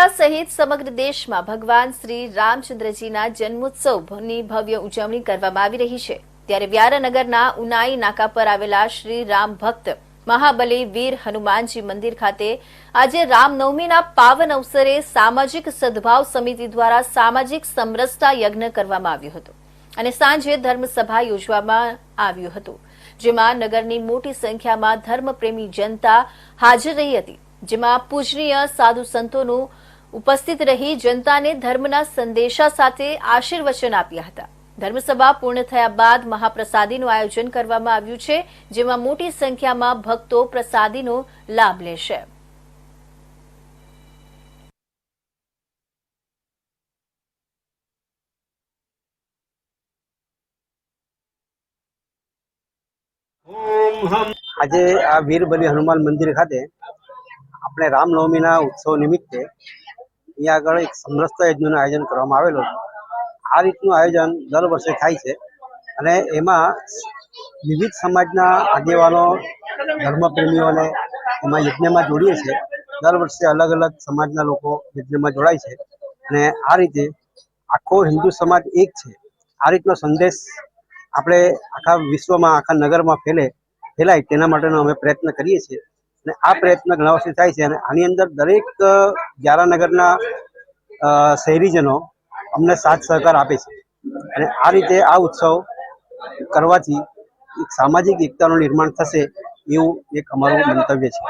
India સહિત સમગ્ર દેશમાં ભગવાન શ્રી રામચંદ્રજીના જન્મોત્સવની ભવ્ય ઉજવણી કરવામાં આવી રહી છે. ત્યારે વ્યારાનગરના ઉનાઈ નાકા પર આવેલા શ્રી રામ ભક્ત મહાબલી વીર હનુમાનજી મંદિર ખાતે આજે રામનવમીના પાવન અવસરે સામાજિક સદભાવ સમિતિ દ્વારા સામાજિક સમરસતા યજ્ઞ કરવામાં આવ્યો હતો અને સાંજે ધર્મસભા યોજવામાં આવ્યું હતું, જેમાં નગરની મોટી સંખ્યામાં ધર્મપ્રેમી જનતા હાજર રહી હતી, જેમાં પૂજનીય સાધુ સંતોનું ઉપસ્થિત રહી જનતાને ધર્મના સંદેશા સાથે આશીર્વચન આપ્યા હતા. ધર્મસભા પૂર્ણ થયા બાદ મહાપ્રસાદીનું આયોજન કરવામાં આવ્યું છે, જેમાં મોટી સંખ્યામાં ભક્તો પ્રસાદીનો લાભ લેશે. આજે આ વીરબલી હનુમાન મંદિર ખાતે આપણે રામનવમીના ઉત્સવ નિમિત્તે અહીંયા આગળ એક સમરસતા યજ્ઞનું આયોજન કરવામાં આવેલું આ રીતનું આયોજન દર વર્ષે થાય છે અને એમાં વિવિધ સમાજના આગેવાનો, ધર્મપ્રેમીઓને એમાં યજ્ઞમાં જોડીએ છીએ. દર વર્ષે અલગ અલગ સમાજના લોકો યજ્ઞમાં જોડાય છે અને આ રીતે આખો હિન્દુ સમાજ એક છે. આ રીતનો સંદેશ આપણે આખા વિશ્વમાં, આખા નગરમાં ફેલે ફેલાય તેના માટેનો અમે પ્રયત્ન કરીએ છીએ. અને આ પ્રયત્ન ઘણા વર્ષથી થાય છે અને આની અંદર દરેક ગ્યારાનગરના શહેરીજનો અમને સાથ સહકાર આપે છે. અને આ રીતે આ ઉત્સવ કરવાથી એક સામાજિક એકતાનું નિર્માણ થશે એવું એક અમારું મંતવ્ય છે.